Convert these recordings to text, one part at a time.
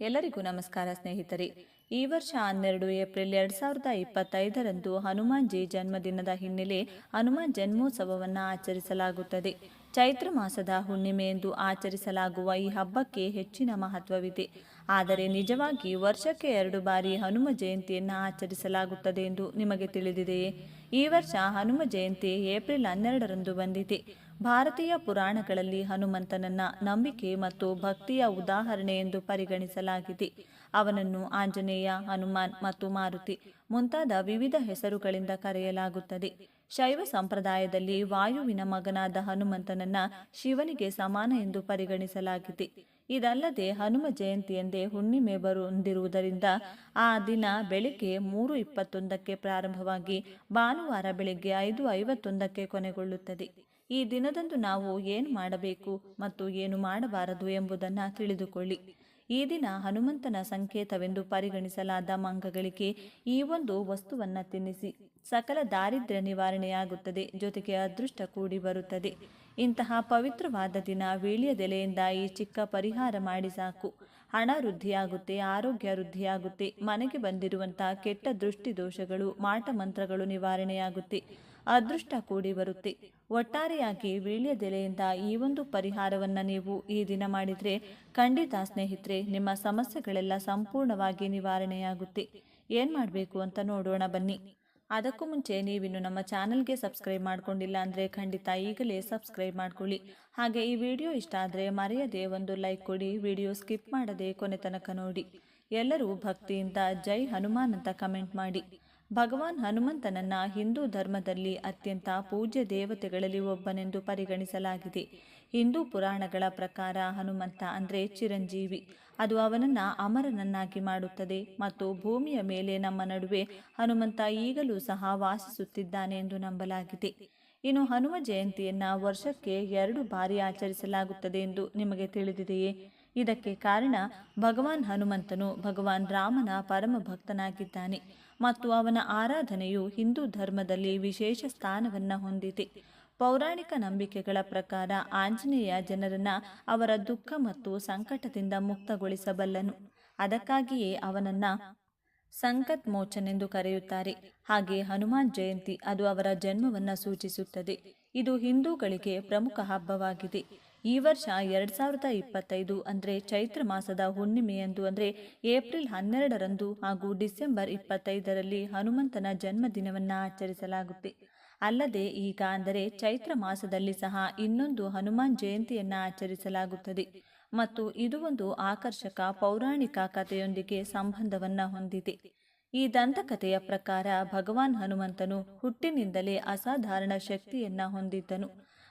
ಎಲ್ಲರಿಗೂ ನಮಸ್ಕಾರ ಸ್ನೇಹಿತರೆ. ಈ ವರ್ಷ ಹನ್ನೆರಡು ಏಪ್ರಿಲ್ ಎರಡ್ ಸಾವಿರದ ಇಪ್ಪತ್ತೈದರಂದು ಹನುಮಾನ್ಜಿ ಜನ್ಮದಿನದ ಹಿನ್ನೆಲೆ ಹನುಮಾನ್ ಜನ್ಮೋತ್ಸವವನ್ನು ಆಚರಿಸಲಾಗುತ್ತದೆ. ಚೈತ್ರ ಮಾಸದ ಹುಣ್ಣಿಮೆ ಎಂದು ಆಚರಿಸಲಾಗುವ ಈ ಹಬ್ಬಕ್ಕೆ ಹೆಚ್ಚಿನ ಮಹತ್ವವಿದೆ. ಆದರೆ ನಿಜವಾಗಿ ವರ್ಷಕ್ಕೆ ಎರಡು ಬಾರಿ ಹನುಮ ಜಯಂತಿಯನ್ನು ಆಚರಿಸಲಾಗುತ್ತದೆ ಎಂದು ನಿಮಗೆ ತಿಳಿದಿದೆಯೇ? ಈ ವರ್ಷ ಹನುಮ ಜಯಂತಿ ಏಪ್ರಿಲ್ ಹನ್ನೆರಡರಂದು ಬಂದಿದೆ. ಭಾರತೀಯ ಪುರಾಣಗಳಲ್ಲಿ ಹನುಮಂತನನ್ನ ನಂಬಿಕೆ ಮತ್ತು ಭಕ್ತಿಯ ಉದಾಹರಣೆ ಎಂದು ಪರಿಗಣಿಸಲಾಗಿದೆ. ಅವನನ್ನು ಆಂಜನೇಯ, ಹನುಮಾನ್ ಮತ್ತು ಮಾರುತಿ ಮುಂತಾದ ವಿವಿಧ ಹೆಸರುಗಳಿಂದ ಕರೆಯಲಾಗುತ್ತದೆ. ಶೈವ ಸಂಪ್ರದಾಯದಲ್ಲಿ ವಾಯುವಿನ ಮಗನಾದ ಹನುಮಂತನನ್ನ ಶಿವನಿಗೆ ಸಮಾನ ಎಂದು ಪರಿಗಣಿಸಲಾಗಿದೆ. ಇದಲ್ಲದೆ ಹನುಮ ಜಯಂತಿ ಎಂದೇ ಹುಣ್ಣಿಮೆ ಬರುಂದಿರುವುದರಿಂದ ಆ ದಿನ ಬೆಳಿಗ್ಗೆ ಮೂರು ಇಪ್ಪತ್ತೊಂದಕ್ಕೆ ಪ್ರಾರಂಭವಾಗಿ ಭಾನುವಾರ ಬೆಳಿಗ್ಗೆ ಐದು ಐವತ್ತೊಂದಕ್ಕೆ ಕೊನೆಗೊಳ್ಳುತ್ತದೆ. ಈ ದಿನದಂದು ನಾವು ಏನು ಮಾಡಬೇಕು ಮತ್ತು ಏನು ಮಾಡಬಾರದು ಎಂಬುದನ್ನು ತಿಳಿದುಕೊಳ್ಳಿ. ಈ ದಿನ ಹನುಮಂತನ ಸಂಕೇತವೆಂದು ಪರಿಗಣಿಸಲಾದ ಮಂಗಗಳಿಗೆ ಈ ಒಂದು ವಸ್ತುವನ್ನು ತಿನ್ನಿಸಿ. ಸಕಲ ದಾರಿದ್ರ್ಯ ನಿವಾರಣೆಯಾಗುತ್ತದೆ, ಜೊತೆಗೆ ಅದೃಷ್ಟ ಕೂಡಿ ಬರುತ್ತದೆ. ಇಂತಹ ಪವಿತ್ರವಾದ ದಿನ ವೀಳ್ಯದೆಲೆಯಿಂದ ಈ ಚಿಕ್ಕ ಪರಿಹಾರ ಮಾಡಿ ಸಾಕು. ಹಣ ವೃದ್ಧಿಯಾಗುತ್ತೆ, ಆರೋಗ್ಯ ವೃದ್ಧಿಯಾಗುತ್ತೆ, ಮನೆಗೆ ಬಂದಿರುವಂತಹ ಕೆಟ್ಟ ದೃಷ್ಟಿ ದೋಷಗಳು ಮಾಟ ಮಂತ್ರಗಳು ನಿವಾರಣೆಯಾಗುತ್ತೆ, ಅದೃಷ್ಟ ಕೂಡಿ ಬರುತ್ತೆ. ಒಟ್ಟಾರೆಯಾಗಿ ವೀಳ್ಯದೆಲೆಯಿಂದ ಈ ಒಂದು ಪರಿಹಾರವನ್ನು ನೀವು ಈ ದಿನ ಮಾಡಿದರೆ ಖಂಡಿತ ಸ್ನೇಹಿತರೆ, ನಿಮ್ಮ ಸಮಸ್ಯೆಗಳೆಲ್ಲ ಸಂಪೂರ್ಣವಾಗಿ ನಿವಾರಣೆಯಾಗುತ್ತೆ. ಏನು ಮಾಡಬೇಕು ಅಂತ ನೋಡೋಣ ಬನ್ನಿ. ಅದಕ್ಕೂ ಮುಂಚೆ ನೀವಿನ್ನು ನಮ್ಮ ಚಾನಲ್ಗೆ ಸಬ್ಸ್ಕ್ರೈಬ್ ಮಾಡ್ಕೊಂಡಿಲ್ಲ ಅಂದರೆ ಖಂಡಿತ ಈಗಲೇ ಸಬ್ಸ್ಕ್ರೈಬ್ ಮಾಡ್ಕೊಳ್ಳಿ. ಹಾಗೆ ಈ ವಿಡಿಯೋ ಇಷ್ಟ ಆದರೆ ಮರೆಯದೆ ಒಂದು ಲೈಕ್ ಕೊಡಿ, ವಿಡಿಯೋ ಸ್ಕಿಪ್ ಮಾಡದೆ ಕೊನೆ ತನಕ ನೋಡಿ. ಎಲ್ಲರೂ ಭಕ್ತಿಯಿಂದ ಜೈ ಹನುಮಾನ್ ಅಂತ ಕಮೆಂಟ್ ಮಾಡಿ. ಭಗವಾನ್ ಹನುಮಂತನನ್ನ ಹಿಂದೂ ಧರ್ಮದಲ್ಲಿ ಅತ್ಯಂತ ಪೂಜ್ಯ ದೇವತೆಗಳಲ್ಲಿ ಒಬ್ಬನೆಂದು ಪರಿಗಣಿಸಲಾಗಿದೆ. ಹಿಂದೂ ಪುರಾಣಗಳ ಪ್ರಕಾರ ಹನುಮಂತ ಅಂದರೆ ಚಿರಂಜೀವಿ. ಅದು ಅವನನ್ನ ಅಮರನನ್ನಾಗಿ ಮಾಡುತ್ತದೆ ಮತ್ತು ಭೂಮಿಯ ಮೇಲೆ ನಮ್ಮ ನಡುವೆ ಹನುಮಂತ ಈಗಲೂ ಸಹ ವಾಸಿಸುತ್ತಿದ್ದಾನೆ ಎಂದು ನಂಬಲಾಗಿದೆ. ಇನ್ನು ಹನುಮ ಜಯಂತಿಯನ್ನ ವರ್ಷಕ್ಕೆ ಎರಡು ಬಾರಿ ಆಚರಿಸಲಾಗುತ್ತದೆ ಎಂದು ನಿಮಗೆ ತಿಳಿದಿದೆಯೇ? ಇದಕ್ಕೆ ಕಾರಣ ಭಗವಾನ್ ಹನುಮಂತನು ಭಗವಾನ್ ರಾಮನ ಪರಮ ಭಕ್ತನಾಗಿದ್ದಾನೆ ಮತ್ತು ಅವನ ಆರಾಧನೆಯು ಹಿಂದೂ ಧರ್ಮದಲ್ಲಿ ವಿಶೇಷ ಸ್ಥಾನವನ್ನು ಹೊಂದಿದೆ. ಪೌರಾಣಿಕ ನಂಬಿಕೆಗಳ ಪ್ರಕಾರ ಆಂಜನೇಯ ಜನರನ್ನ ಅವರ ದುಃಖ ಮತ್ತು ಸಂಕಟದಿಂದ ಮುಕ್ತಗೊಳಿಸಬಲ್ಲನು. ಅದಕ್ಕಾಗಿಯೇ ಅವನನ್ನ ಸಂಕತ್ ಮೋಚನೆಂದು ಕರೆಯುತ್ತಾರೆ. ಹಾಗೆ ಹನುಮಾನ್ ಜಯಂತಿ ಅದು ಅವರ ಜನ್ಮವನ್ನು ಸೂಚಿಸುತ್ತದೆ. ಇದು ಹಿಂದೂಗಳಿಗೆ ಪ್ರಮುಖ ಹಬ್ಬವಾಗಿದೆ. ಈ ವರ್ಷ ಎರಡ್ ಸಾವಿರದ ಇಪ್ಪತ್ತೈದು ಅಂದರೆ ಚೈತ್ರ ಮಾಸದ ಹುಣ್ಣಿಮೆಯಂದು ಅಂದರೆ ಏಪ್ರಿಲ್ ಹನ್ನೆರಡರಂದು ಹಾಗೂ ಡಿಸೆಂಬರ್ ಇಪ್ಪತ್ತೈದರಲ್ಲಿ ಹನುಮಂತನ ಜನ್ಮದಿನವನ್ನು ಆಚರಿಸಲಾಗುತ್ತೆ. ಅಲ್ಲದೆ ಈಗ ಅಂದರೆ ಚೈತ್ರ ಮಾಸದಲ್ಲಿ ಸಹ ಇನ್ನೊಂದು ಹನುಮಾನ್ ಜಯಂತಿಯನ್ನು ಆಚರಿಸಲಾಗುತ್ತದೆ. ಮತ್ತು ಇದು ಒಂದು ಆಕರ್ಷಕ ಪೌರಾಣಿಕ ಕಥೆಯೊಂದಿಗೆ ಸಂಬಂಧವನ್ನ ಹೊಂದಿದೆ. ಈ ದಂತಕಥೆಯ ಪ್ರಕಾರ ಭಗವಾನ್ ಹನುಮಂತನು ಹುಟ್ಟಿನಿಂದಲೇ ಅಸಾಧಾರಣ ಶಕ್ತಿಯನ್ನ ಹೊಂದಿದ್ದನು.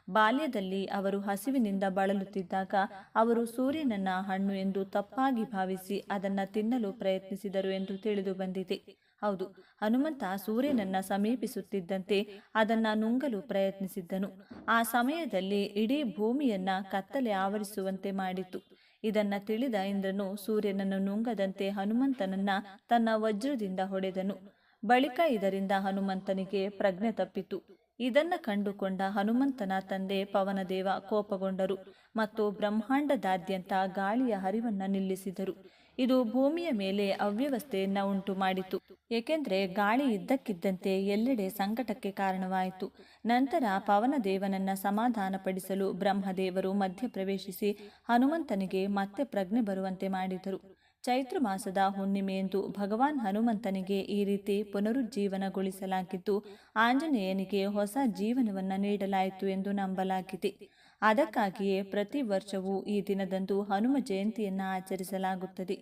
ಬಾಲ್ಯದಲ್ಲಿ ಅವರು ಹಸಿವಿನಿಂದ ಬಳಲುತ್ತಿದ್ದಾಗ ಅವರು ಸೂರ್ಯನನ್ನ ಹಣ್ಣು ಎಂದು ತಪ್ಪಾಗಿ ಭಾವಿಸಿ ಅದನ್ನ ತಿನ್ನಲು ಪ್ರಯತ್ನಿಸಿದರು ಎಂದು ತಿಳಿದು ಬಂದಿದೆ. ಹೌದು, ಹನುಮಂತ ಸೂರ್ಯನನ್ನ ಸಮೀಪಿಸುತ್ತಿದ್ದಂತೆ ಅದನ್ನ ನುಂಗಲು ಪ್ರಯತ್ನಿಸಿದ್ದನು. ಆ ಸಮಯದಲ್ಲಿ ಇಡೀ ಭೂಮಿಯನ್ನ ಕತ್ತಲೆ ಆವರಿಸುವಂತೆ ಮಾಡಿತು ಇದನ್ನ ತಿಳಿದ ಇಂದ್ರನು ಸೂರ್ಯನನ್ನು ನುಂಗದಂತೆ ಹನುಮಂತನನ್ನ ತನ್ನ ವಜ್ರದಿಂದ ಹೊಡೆದನು. ಬಳಿಕ ಇದರಿಂದ ಹನುಮಂತನಿಗೆ ಪ್ರಜ್ಞೆ ತಪ್ಪಿತು. ಇದನ್ನ ಕಂಡುಕೊಂಡ ಹನುಮಂತನ ತಂದೆ ಪವನದೇವ ಕೋಪಗೊಂಡರು ಮತ್ತು ಬ್ರಹ್ಮಾಂಡದಾದ್ಯಂತ ಗಾಳಿಯ ಹರಿವನ್ನ ನಿಲ್ಲಿಸಿದರು. ಇದು ಭೂಮಿಯ ಮೇಲೆ ಅವ್ಯವಸ್ಥೆಯನ್ನು ಉಂಟು ಮಾಡಿತು. ಏಕೆಂದ್ರೆ ಗಾಳಿ ಇದ್ದಕ್ಕಿದ್ದಂತೆ ಎಲ್ಲೆಡೆ ಸಂಕಟಕ್ಕೆ ಕಾರಣವಾಯಿತು. ನಂತರ ಪವನದೇವನನ್ನು ಸಮಾಧಾನಪಡಿಸಲು ಬ್ರಹ್ಮದೇವರು ಮಧ್ಯಪ್ರವೇಶಿಸಿ ಹನುಮಂತನಿಗೆ ಮತ್ತೆ ಪ್ರಜ್ಞೆ ಬರುವಂತೆ ಮಾಡಿದರು. ಚೈತ್ರ ಮಾಸದ ಹುಣ್ಣಿಮೆಯಂದು ಭಗವಾನ್ ಹನುಮಂತನಿಗೆ ಈ ರೀತಿ ಪುನರುಜ್ಜೀವನಗೊಳಿಸಲಾಗಿದ್ದು, ಆಂಜನೇಯನಿಗೆ ಹೊಸ ಜೀವನವನ್ನು ನೀಡಲಾಯಿತು ಎಂದು ನಂಬಲಾಗಿದೆ. ಅದಕ್ಕಾಗಿಯೇ ಪ್ರತಿ ವರ್ಷವೂ ಈ ದಿನದಂದು ಹನುಮ ಜಯಂತಿಯನ್ನು ಆಚರಿಸಲಾಗುತ್ತದೆ.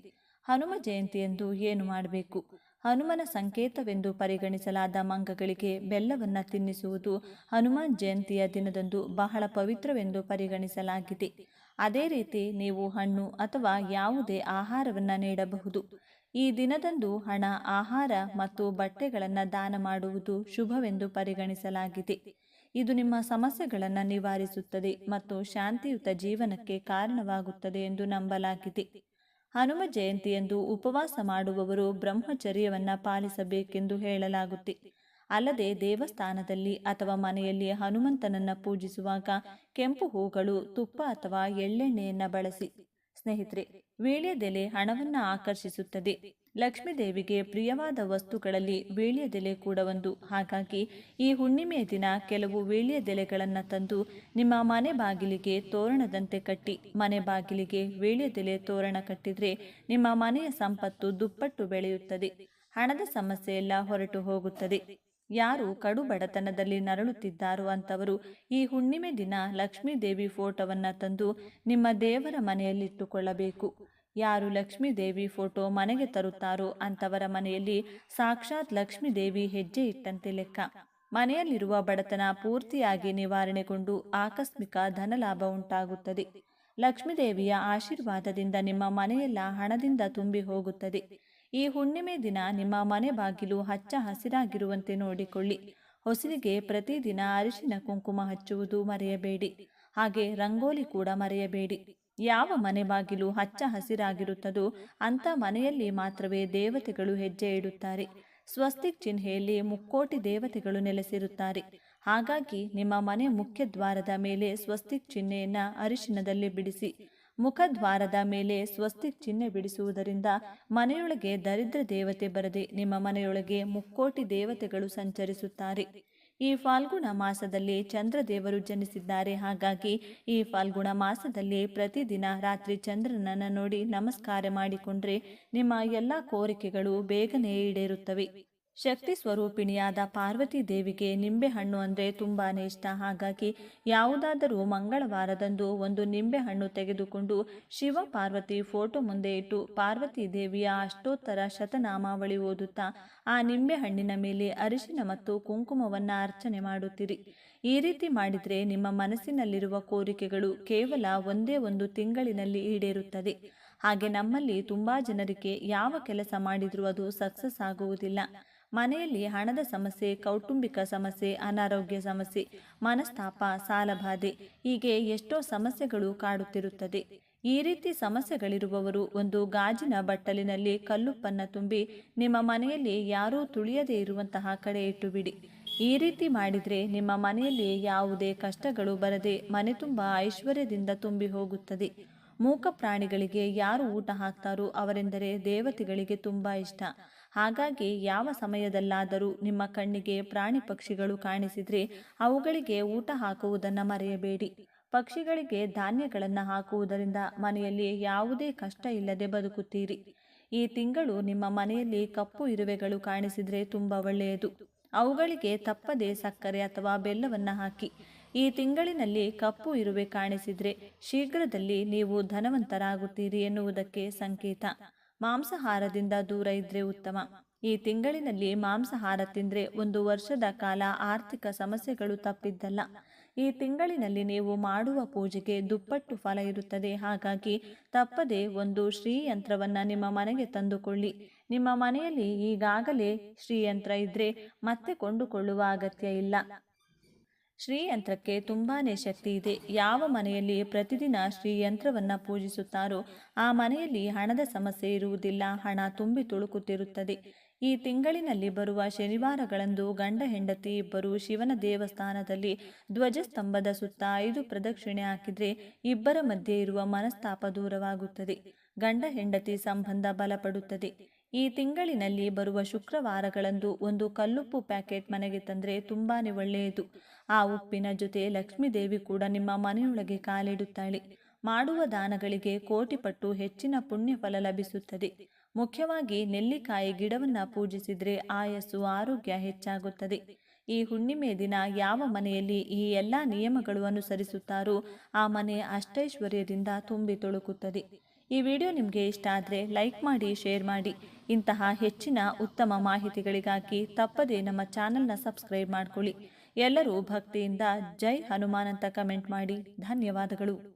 ಹನುಮ ಜಯಂತಿಯಂದು ಏನು ಮಾಡಬೇಕು? ಹನುಮನ ಸಂಕೇತವೆಂದು ಪರಿಗಣಿಸಲಾದ ಮಂಗಗಳಿಗೆ ಬೆಲ್ಲವನ್ನು ತಿನ್ನಿಸುವುದು ಹನುಮಾನ್ ಜಯಂತಿಯ ದಿನದಂದು ಬಹಳ ಪವಿತ್ರವೆಂದು ಪರಿಗಣಿಸಲಾಗಿದೆ. ಅದೇ ರೀತಿ ನೀವು ಹಣ್ಣು ಅಥವಾ ಯಾವುದೇ ಆಹಾರವನ್ನು ನೀಡಬಹುದು. ಈ ದಿನದಂದು ಹಣ, ಆಹಾರ ಮತ್ತು ಬಟ್ಟೆಗಳನ್ನು ದಾನ ಮಾಡುವುದು ಶುಭವೆಂದು ಪರಿಗಣಿಸಲಾಗಿದೆ. ಇದು ನಿಮ್ಮ ಸಮಸ್ಯೆಗಳನ್ನು ನಿವಾರಿಸುತ್ತದೆ ಮತ್ತು ಶಾಂತಿಯುತ ಜೀವನಕ್ಕೆ ಕಾರಣವಾಗುತ್ತದೆ ಎಂದು ನಂಬಲಾಗಿದೆ. ಹನುಮ ಜಯಂತಿಯಂದು ಉಪವಾಸ ಮಾಡುವವರು ಬ್ರಹ್ಮಚರ್ಯವನ್ನು ಪಾಲಿಸಬೇಕೆಂದು ಹೇಳಲಾಗುತ್ತೆ. ಅಲ್ಲದೆ ದೇವಸ್ಥಾನದಲ್ಲಿ ಅಥವಾ ಮನೆಯಲ್ಲಿ ಹನುಮಂತನನ್ನು ಪೂಜಿಸುವಾಗ ಕೆಂಪು ಹೂಗಳು, ತುಪ್ಪ ಅಥವಾ ಎಳ್ಳೆಣ್ಣೆಯನ್ನ ಬಳಸಿ. ಸ್ನೇಹಿತರೆ, ವೀಳ್ಯದೆಲೆ ಹಣವನ್ನು ಆಕರ್ಷಿಸುತ್ತದೆ. ಲಕ್ಷ್ಮೀದೇವಿಗೆ ಪ್ರಿಯವಾದ ವಸ್ತುಗಳಲ್ಲಿ ವೀಳ್ಯದೆಲೆ ಕೂಡ ಒಂದು. ಹಾಗಾಗಿ ಈ ಹುಣ್ಣಿಮೆಯ ದಿನ ಕೆಲವು ವೀಳ್ಯದೆಲೆಗಳನ್ನು ತಂದು ನಿಮ್ಮ ಮನೆ ಬಾಗಿಲಿಗೆ ತೋರಣದಂತೆ ಕಟ್ಟಿ. ಮನೆ ಬಾಗಿಲಿಗೆ ವೀಳ್ಯದೆಲೆ ತೋರಣ ಕಟ್ಟಿದರೆ ನಿಮ್ಮ ಮನೆಯ ಸಂಪತ್ತು ದುಪ್ಪಟ್ಟು ಬೆಳೆಯುತ್ತದೆ. ಹಣದ ಸಮಸ್ಯೆ ಎಲ್ಲ ಹೊರಟು ಹೋಗುತ್ತದೆ. ಯಾರು ಕಡು ಬಡತನದಲ್ಲಿ ನರಳುತ್ತಿದ್ದಾರೋ ಅಂತವರು ಈ ಹುಣ್ಣಿಮೆ ದಿನ ಲಕ್ಷ್ಮೀದೇವಿ ಫೋಟೋವನ್ನು ತಂದು ನಿಮ್ಮ ದೇವರ ಮನೆಯಲ್ಲಿಟ್ಟುಕೊಳ್ಳಬೇಕು. ಯಾರು ಲಕ್ಷ್ಮೀ ದೇವಿ ಫೋಟೋ ಮನೆಗೆ ತರುತ್ತಾರೋ ಅಂತವರ ಮನೆಯಲ್ಲಿ ಸಾಕ್ಷಾತ್ ಲಕ್ಷ್ಮೀದೇವಿ ಹೆಜ್ಜೆ ಇಟ್ಟಂತೆ ಲೆಕ್ಕ. ಮನೆಯಲ್ಲಿರುವ ಬಡತನ ಪೂರ್ತಿಯಾಗಿ ನಿವಾರಣೆಗೊಂಡು ಆಕಸ್ಮಿಕ ಧನಲಾಭ ಉಂಟಾಗುತ್ತದೆ. ಲಕ್ಷ್ಮೀದೇವಿಯ ಆಶೀರ್ವಾದದಿಂದ ನಿಮ್ಮ ಮನೆಯೆಲ್ಲ ಹಣದಿಂದ ತುಂಬಿ ಹೋಗುತ್ತದೆ. ಈ ಹುಣ್ಣಿಮೆ ದಿನ ನಿಮ್ಮ ಮನೆ ಬಾಗಿಲು ಹಚ್ಚ ಹಸಿರಾಗಿರುವಂತೆ ನೋಡಿಕೊಳ್ಳಿ. ಹೊಸಲಿಗೆ ಪ್ರತಿದಿನ ಅರಿಶಿನ ಕುಂಕುಮ ಹಚ್ಚುವುದು ಮರೆಯಬೇಡಿ. ಹಾಗೆ ರಂಗೋಲಿ ಕೂಡ ಮರೆಯಬೇಡಿ. ಯಾವ ಮನೆ ಬಾಗಿಲು ಹಚ್ಚ ಹಸಿರಾಗಿರುತ್ತದೋ ಅಂಥ ಮನೆಯಲ್ಲಿ ಮಾತ್ರವೇ ದೇವತೆಗಳು ಹೆಜ್ಜೆ ಇಡುತ್ತಾರೆ. ಸ್ವಸ್ತಿಕ್ ಚಿಹ್ನೆಯಲ್ಲಿ ಮುಕ್ಕೋಟಿ ದೇವತೆಗಳು ನೆಲೆಸಿರುತ್ತಾರೆ. ಹಾಗಾಗಿ ನಿಮ್ಮ ಮನೆ ಮುಖ್ಯ ದ್ವಾರದ ಮೇಲೆ ಸ್ವಸ್ತಿಕ್ ಚಿಹ್ನೆಯನ್ನು ಅರಿಶಿನದಲ್ಲಿ ಬಿಡಿಸಿ. ಮುಖದ್ವಾರದ ಮೇಲೆ ಸ್ವಸ್ತಿಕ್ ಚಿಹ್ನೆ ಬಿಡಿಸುವುದರಿಂದ ಮನೆಯೊಳಗೆ ದರಿದ್ರ ದೇವತೆ ಬರದೆ ನಿಮ್ಮ ಮನೆಯೊಳಗೆ ಮುಕ್ಕೋಟಿ ದೇವತೆಗಳು ಸಂಚರಿಸುತ್ತಾರೆ. ಈ ಫಾಲ್ಗುಣ ಮಾಸದಲ್ಲಿ ಚಂದ್ರದೇವರು ಜನಿಸಿದ್ದಾರೆ. ಹಾಗಾಗಿ ಈ ಫಾಲ್ಗುಣ ಮಾಸದಲ್ಲಿ ಪ್ರತಿದಿನ ರಾತ್ರಿ ಚಂದ್ರನನ್ನು ನೋಡಿ ನಮಸ್ಕಾರ ಮಾಡಿಕೊಂಡ್ರೆ ನಿಮ್ಮ ಎಲ್ಲ ಕೋರಿಕೆಗಳು ಬೇಗನೆ ಈಡೇರುತ್ತವೆ. ಶಕ್ತಿ ಸ್ವರೂಪಿಣಿಯಾದ ಪಾರ್ವತಿ ದೇವಿಗೆ ನಿಂಬೆಹಣ್ಣು ಅಂದರೆ ತುಂಬಾ ಇಷ್ಟ. ಹಾಗಾಗಿ ಯಾವುದಾದರೂ ಮಂಗಳವಾರದಂದು ಒಂದು ನಿಂಬೆಹಣ್ಣು ತೆಗೆದುಕೊಂಡು ಶಿವ ಪಾರ್ವತಿ ಫೋಟೋ ಮುಂದೆ ಇಟ್ಟು ಪಾರ್ವತಿ ದೇವಿಯ ಅಷ್ಟೋತ್ತರ ಶತನಾಮಾವಳಿ ಓದುತ್ತಾ ಆ ನಿಂಬೆಹಣ್ಣಿನ ಮೇಲೆ ಅರಿಶಿನ ಮತ್ತು ಕುಂಕುಮವನ್ನು ಅರ್ಚನೆ ಮಾಡುತ್ತೀರಿ. ಈ ರೀತಿ ಮಾಡಿದರೆ ನಿಮ್ಮ ಮನಸ್ಸಿನಲ್ಲಿರುವ ಕೋರಿಕೆಗಳು ಕೇವಲ ಒಂದೇ ಒಂದು ತಿಂಗಳಿನಲ್ಲಿ ಈಡೇರುತ್ತದೆ. ಹಾಗೆ ನಮ್ಮಲ್ಲಿ ತುಂಬಾ ಜನರಿಗೆ ಯಾವ ಕೆಲಸ ಮಾಡಿದರೂ ಅದು ಸಕ್ಸಸ್ ಆಗುವುದಿಲ್ಲ. ಮನೆಯಲ್ಲಿ ಹಣದ ಸಮಸ್ಯೆ, ಕೌಟುಂಬಿಕ ಸಮಸ್ಯೆ, ಅನಾರೋಗ್ಯ ಸಮಸ್ಯೆ, ಮನಸ್ತಾಪ, ಸಾಲಬಾಧೆ, ಹೀಗೆ ಎಷ್ಟೋ ಸಮಸ್ಯೆಗಳು ಕಾಡುತ್ತಿರುತ್ತದೆ. ಈ ರೀತಿ ಸಮಸ್ಯೆಗಳಿರುವವರು ಒಂದು ಗಾಜಿನ ಬಟ್ಟಲಿನಲ್ಲಿ ಕಲ್ಲುಪ್ಪನ್ನು ತುಂಬಿ ನಿಮ್ಮ ಮನೆಯಲ್ಲಿ ಯಾರೂ ತುಳಿಯದೇ ಇರುವಂತಹ ಕಡೆ ಇಟ್ಟು ಬಿಡಿ ಈ ರೀತಿ ಮಾಡಿದರೆ ನಿಮ್ಮ ಮನೆಯಲ್ಲಿ ಯಾವುದೇ ಕಷ್ಟಗಳು ಬರದೆ ಮನೆ ತುಂಬ ಐಶ್ವರ್ಯದಿಂದ ತುಂಬಿ ಹೋಗುತ್ತದೆ. ಮೂಕ ಪ್ರಾಣಿಗಳಿಗೆ ಯಾರು ಊಟ ಹಾಕ್ತಾರೋ ಅವರೆಂದರೆ ದೇವತೆಗಳಿಗೆ ತುಂಬ ಇಷ್ಟ. ಹಾಗಾಗಿ ಯಾವ ಸಮಯದಲ್ಲಾದರೂ ನಿಮ್ಮ ಕಣ್ಣಿಗೆ ಪ್ರಾಣಿ ಪಕ್ಷಿಗಳು ಕಾಣಿಸಿದರೆ ಅವುಗಳಿಗೆ ಊಟ ಹಾಕುವುದನ್ನು ಮರೆಯಬೇಡಿ. ಪಕ್ಷಿಗಳಿಗೆ ಧಾನ್ಯಗಳನ್ನು ಹಾಕುವುದರಿಂದ ಮನೆಯಲ್ಲಿ ಯಾವುದೇ ಕಷ್ಟ ಇಲ್ಲದೆ ಬದುಕುತ್ತೀರಿ. ಈ ತಿಂಗಳು ನಿಮ್ಮ ಮನೆಯಲ್ಲಿ ಕಪ್ಪು ಇರುವೆಗಳು ಕಾಣಿಸಿದರೆ ತುಂಬ ಒಳ್ಳೆಯದು. ಅವುಗಳಿಗೆ ತಪ್ಪದೆ ಸಕ್ಕರೆ ಅಥವಾ ಬೆಲ್ಲವನ್ನು ಹಾಕಿ. ಈ ತಿಂಗಳಿನಲ್ಲಿ ಕಪ್ಪು ಇರುವೆ ಕಾಣಿಸಿದರೆ ಶೀಘ್ರದಲ್ಲಿ ನೀವು ಧನವಂತರಾಗುತ್ತೀರಿ ಎನ್ನುವುದಕ್ಕೆ ಸಂಕೇತ. ಮಾಂಸಾಹಾರದಿಂದ ದೂರ ಇದ್ರೆ ಉತ್ತಮ. ಈ ತಿಂಗಳಿನಲ್ಲಿ ಮಾಂಸಾಹಾರ ತಿಂದ್ರೆ ಒಂದು ವರ್ಷದ ಕಾಲ ಆರ್ಥಿಕ ಸಮಸ್ಯೆಗಳು ತಪ್ಪಿದ್ದಲ್ಲ. ಈ ತಿಂಗಳಿನಲ್ಲಿ ನೀವು ಮಾಡುವ ಪೂಜೆಗೆ ದುಪ್ಪಟ್ಟು ಫಲ ಇರುತ್ತದೆ. ಹಾಗಾಗಿ ತಪ್ಪದೆ ಒಂದು ಶ್ರೀಯಂತ್ರವನ್ನು ನಿಮ್ಮ ಮನೆಗೆ ತಂದುಕೊಳ್ಳಿ. ನಿಮ್ಮ ಮನೆಯಲ್ಲಿ ಈಗಾಗಲೇ ಶ್ರೀಯಂತ್ರ ಇದ್ರೆ ಮತ್ತೆ ಕೊಂಡುಕೊಳ್ಳುವ ಅಗತ್ಯ ಇಲ್ಲ. ಶ್ರೀಯಂತ್ರಕ್ಕೆ ತುಂಬಾನೇ ಶಕ್ತಿ ಇದೆ. ಯಾವ ಮನೆಯಲ್ಲಿ ಪ್ರತಿದಿನ ಶ್ರೀಯಂತ್ರವನ್ನು ಪೂಜಿಸುತ್ತಾರೋ ಆ ಮನೆಯಲ್ಲಿ ಹಣದ ಸಮಸ್ಯೆ ಇರುವುದಿಲ್ಲ. ಹಣ ತುಂಬಿ ತುಳುಕುತ್ತಿರುತ್ತದೆ. ಈ ತಿಂಗಳಿನಲ್ಲಿ ಬರುವ ಶನಿವಾರಗಳಂದು ಗಂಡ ಹೆಂಡತಿ ಇಬ್ಬರು ಶಿವನ ದೇವಸ್ಥಾನದಲ್ಲಿ ಧ್ವಜಸ್ತಂಭದ ಸುತ್ತ ಐದು ಪ್ರದಕ್ಷಿಣೆ ಹಾಕಿದರೆ ಇಬ್ಬರ ಮಧ್ಯೆ ಇರುವ ಮನಸ್ತಾಪ ದೂರವಾಗುತ್ತದೆ. ಗಂಡ ಹೆಂಡತಿ ಸಂಬಂಧ ಬಲಪಡುತ್ತದೆ. ಈ ತಿಂಗಳಿನಲ್ಲಿ ಬರುವ ಶುಕ್ರವಾರಗಳಂದು ಒಂದು ಕಲ್ಲುಪ್ಪು ಪ್ಯಾಕೆಟ್ ಮನೆಗೆ ತಂದರೆ ತುಂಬಾ ಒಳ್ಳೆಯದು. ಆ ಉಪ್ಪಿನ ಜೊತೆ ಲಕ್ಷ್ಮೀದೇವಿ ಕೂಡ ನಿಮ್ಮ ಮನೆಯೊಳಗೆ ಕಾಲಿಡುತ್ತಾಳೆ. ಮಾಡುವ ದಾನಗಳಿಗೆ ಕೋಟಿ ಪಟ್ಟು ಹೆಚ್ಚಿನ ಪುಣ್ಯ ಫಲ ಲಭಿಸುತ್ತದೆ. ಮುಖ್ಯವಾಗಿ ನೆಲ್ಲಿಕಾಯಿ ಗಿಡವನ್ನು ಪೂಜಿಸಿದರೆ ಆಯಸ್ಸು, ಆರೋಗ್ಯ ಹೆಚ್ಚಾಗುತ್ತದೆ. ಈ ಹುಣ್ಣಿಮೆ ದಿನ ಯಾವ ಮನೆಯಲ್ಲಿ ಈ ಎಲ್ಲ ನಿಯಮಗಳು ಅನುಸರಿಸುತ್ತಾರೋ ಆ ಮನೆ ಅಷ್ಟೈಶ್ವರ್ಯದಿಂದ ತುಂಬಿ ತುಳುಕುತ್ತದೆ. ಈ ವಿಡಿಯೋ ನಿಮಗೆ ಇಷ್ಟ ಆದರೆ ಲೈಕ್ ಮಾಡಿ, ಶೇರ್ ಮಾಡಿ. ಇಂತಹ ಹೆಚ್ಚಿನ ಉತ್ತಮ ಮಾಹಿತಿಗಳಿಗಾಗಿ ತಪ್ಪದೇ ನಮ್ಮ ಚಾನಲ್ನ ಸಬ್ಸ್ಕ್ರೈಬ್ ಮಾಡಿಕೊಳ್ಳಿ. ಎಲ್ಲರೂ ಭಕ್ತಿಯಿಂದ ಜೈ ಹನುಮಾನ್ ಅಂತ ಕಮೆಂಟ್ ಮಾಡಿ. ಧನ್ಯವಾದಗಳು.